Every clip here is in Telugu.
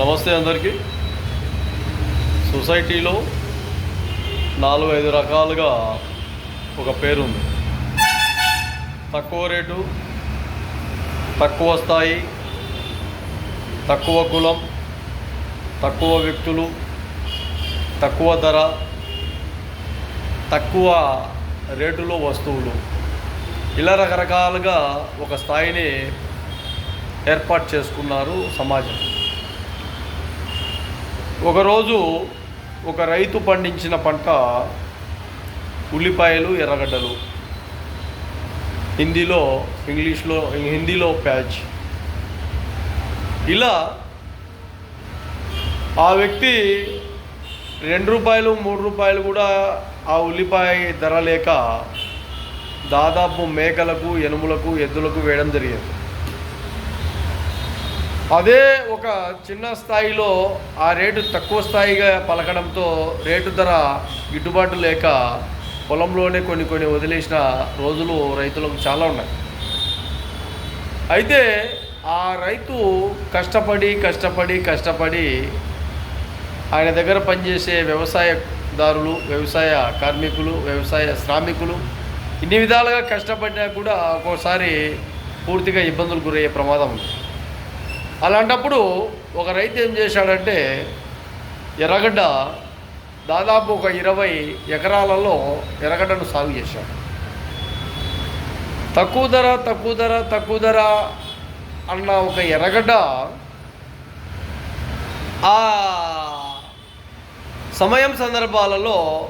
నమస్తే అందరికీ. సొసైటీలో నాలుగు ఐదు రకాలుగా ఒక పేరు ఉంది తక్కువ రేటు తక్కువ స్థాయి తక్కువ కులం తక్కువ వ్యక్తులు తక్కువ ధర తక్కువ రేటులో వస్తువులు. ఇలా రకరకాలుగా ఒక స్థాయిని ఏర్పాటు చేసుకున్నారు సమాజం. ఒకరోజు ఒక రైతు పండించిన పంట ఉల్లిపాయలు ఎర్రగడ్డలు. హిందీలో ఇంగ్లీష్లో హిందీలో ప్యాచ్. ఇలా ఆ వ్యక్తి రెండు రూపాయలు మూడు రూపాయలు కూడా ఆ ఉల్లిపాయ ధర లేక దాదాపు మేకలకు ఎనుములకు ఎద్దులకు వేయడం జరిగింది. అదే ఒక చిన్న స్థాయిలో ఆ రేటు తక్కువ స్థాయిగా పలకడంతో రేటు ధర గిట్టుబాటు లేక పొలంలోనే కొన్ని కొన్ని వదిలేసిన రోజులు రైతులకు చాలా ఉన్నాయి. అయితే ఆ రైతు కష్టపడి కష్టపడి కష్టపడి ఆయన దగ్గర పనిచేసే వ్యవసాయదారులు వ్యవసాయ కార్మికులు వ్యవసాయ శ్రామికులు ఇన్ని విధాలుగా కష్టపడినా కూడా ఒక్కోసారి పూర్తిగా ఇబ్బందులు గురయ్యే ప్రమాదం ఉంది. అలాంటప్పుడు ఒక రైతు ఏం చేశాడంటే ఎర్రగడ్డ దాదాపు ఒక ఇరవై ఎకరాలలో ఎర్రగడ్డను సాగు చేశాడు. తక్కువ ధర తక్కువ ధర తక్కువ ధర అన్న ఒక ఎర్రగడ్డ ఆ సమయం సందర్భాలలో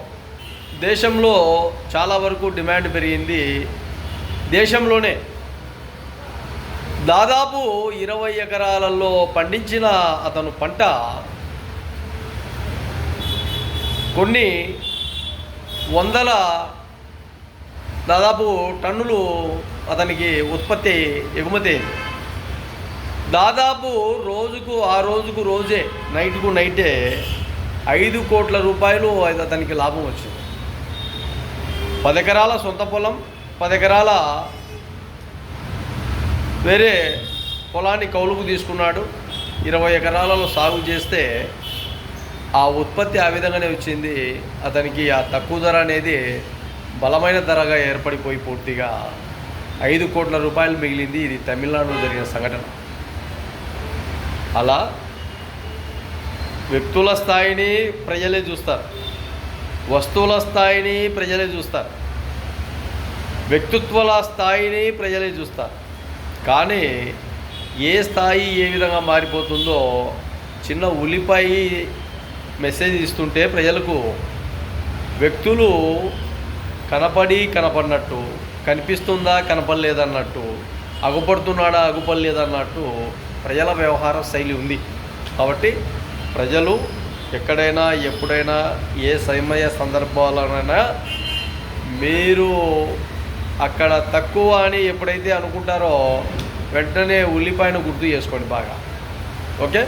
దేశంలో చాలా వరకు డిమాండ్ పెరిగింది. దేశంలోనే దాదాపు ఇరవై ఎకరాలలో పండించిన అతను పంట కొన్ని వందల దాదాపు టన్నులు అతనికి ఉత్పత్తి ఎగుమతి అయింది. దాదాపు రోజుకు ఆ రోజుకు రోజే నైట్కు నైటే ఐదు కోట్ల రూపాయలు అది అతనికి లాభం వచ్చింది. పదెకరాల సొంత పొలం పదెకరాల వేరే పొలాన్ని కౌలుకు తీసుకున్నాడు. ఇరవై ఎకరాలలో సాగు చేస్తే ఆ ఉత్పత్తి ఆ విధంగానే వచ్చింది. అతనికి ఆ తక్కువ ధర అనేది బలమైన ధరగా ఏర్పడిపోయి పూర్తిగా ఐదు కోట్ల రూపాయలు మిగిలింది. ఇది తమిళనాడులో జరిగిన సంఘటన. అలా వ్యక్తుల స్థాయిని ప్రజలే చూస్తారు. వస్తువుల స్థాయిని ప్రజలే చూస్తారు. వ్యక్తిత్వాల స్థాయిని ప్రజలే చూస్తారు. కానీ ఏ స్థాయి ఏ విధంగా మారిపోతుందో చిన్న ఉల్లిపాయ మెసేజ్ ఇస్తుంటే ప్రజలకు వ్యక్తులు కనపడి కనపడినట్టు కనిపిస్తుందా కనపడలేదన్నట్టు అగుపడుతున్నాడా అగుపడలేదన్నట్టు ప్రజల వ్యవహార శైలి ఉంది. కాబట్టి ప్రజలు ఎక్కడైనా ఎప్పుడైనా ఏ సమయ సందర్భాలనైనా మీరు అక్కడ తక్కువ అని ఎప్పుడైతే అనుకుంటారో వెంటనే ఉల్లిపాయను గుర్తు చేసుకోండి బాగా. ఓకే?